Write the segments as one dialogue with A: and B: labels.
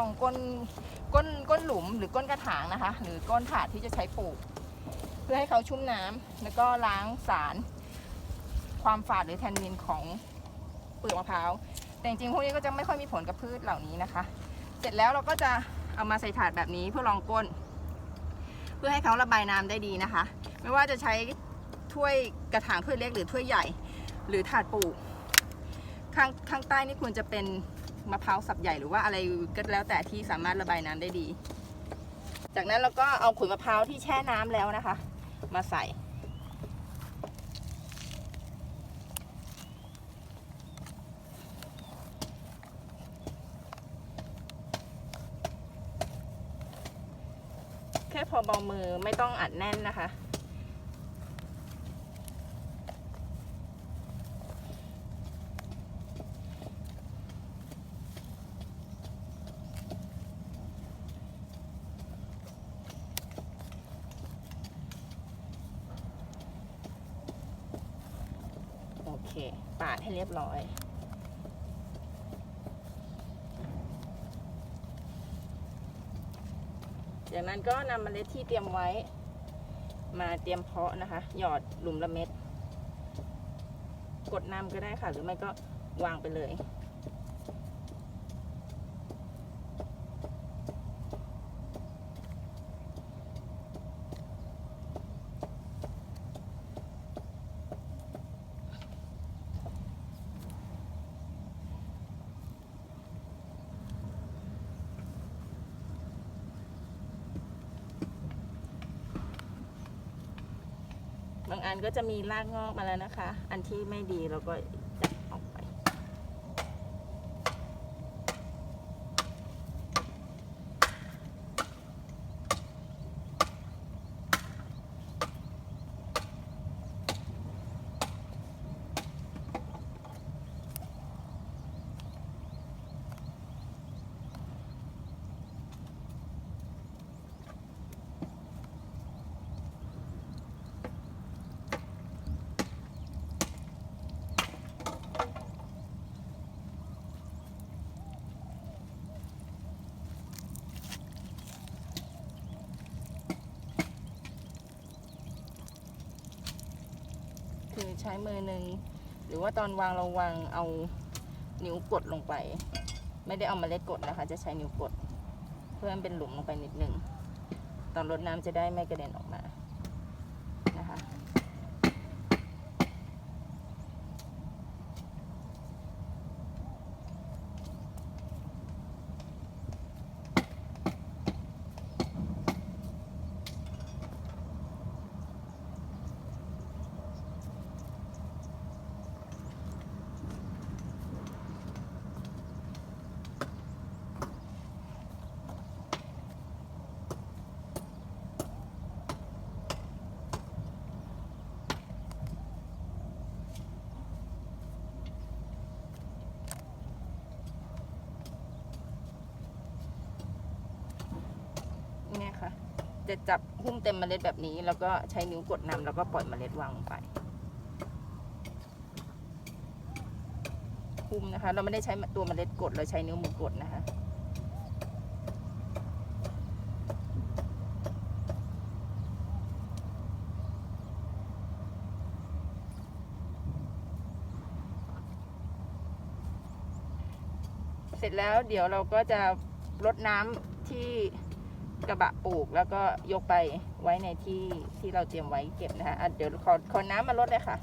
A: องก้นก้นก้นหลุมหรือก้นกระถางนะคะ หรือก้นถาดที่จะใช้ปลูก เพื่อให้เขาชุ่มน้ำแล้วก็ล้างสาร ความฝาดหรือแทนนินของเปลือกมะพร้าวแต่จริงๆพวกนี้ก็จะไม่ค่อยมีผลกับพืชเหล่านี้นะคะ เสร็จแล้วเราก็จะเอามาใส่ถาดแบบนี้เพื่อรองก้น เพื่อให้เขาระบายน้ำได้ดีนะคะ ไม่ว่าจะใช้ถ้วยกระถางถ้วยเล็กหรือถ้วยใหญ่ หรือถาดปลูกข้างข้างใต้นี่ควรจะเป็น มะพร้าวสับใหญ่หรือว่าอะไรก็แล้วแต่ที่สามารถระบายน้ำได้ดี จากนั้นเราก็เอาขุยมะพร้าวที่แช่น้ำแล้วนะคะ มาใส่ แค่พอเบามือไม่ต้องอัดแน่นนะคะ เค ปาดให้เรียบร้อย จากนั้นก็นำเมล็ดที่เตรียมไว้ มาเตรียมเพาะนะคะ หยอดหลุมละเม็ด กดน้ำก็ได้ค่ะ หรือไม่ก็วางไปเลย บางอันก็จะมีรากงอกมาแล้วนะคะ อันที่ไม่ดีเราก็จะ ใช้มือหนึ่งหรือว่าตอนวางเราวางเอานิ้วกดลงไป ไม่ได้เอามาเล็ดกดนะคะ จะใช้นิ้วกด เพื่อให้มันเป็นหลุมลงไปนิดนึงตอนรดน้ำจะได้ไม่กระเด็นออกมานะคะ เนี่ยค่ะ จะจับหุ้มเต็มเมล็ดแบบนี้ แล้วก็ใช้นิ้วกดนำแล้วก็ปล่อยเมล็ดวางลงไปหุ้มนะคะ เราไม่ได้ใช้ตัวเมล็ดกดเราใช้นิ้วมือกดนะคะเสร็จแล้วเดี๋ยวเราก็จะรดน้ำที่ กระบะปลูกแล้วก็ยกไปไว้ในที่ที่เราเตรียมไว้เก็บนะคะะเดี๋ยวขอขอน้ำมาลดเลยค่ะ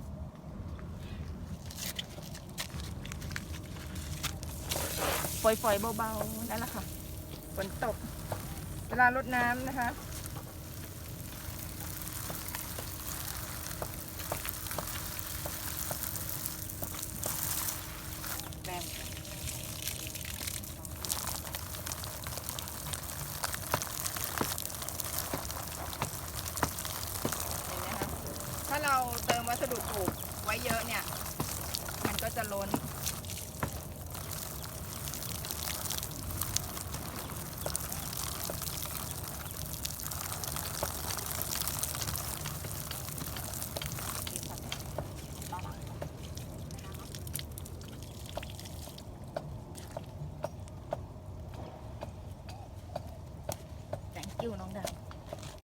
A: ฝอยๆเบาๆนั่นแหละค่ะฝนตก เวลารดน้ำนะคะ แรง เห็นไหมคะ ถ้าเราเติมวัสดุปลูกไว้เยอะเนี่ย มันก็จะล้น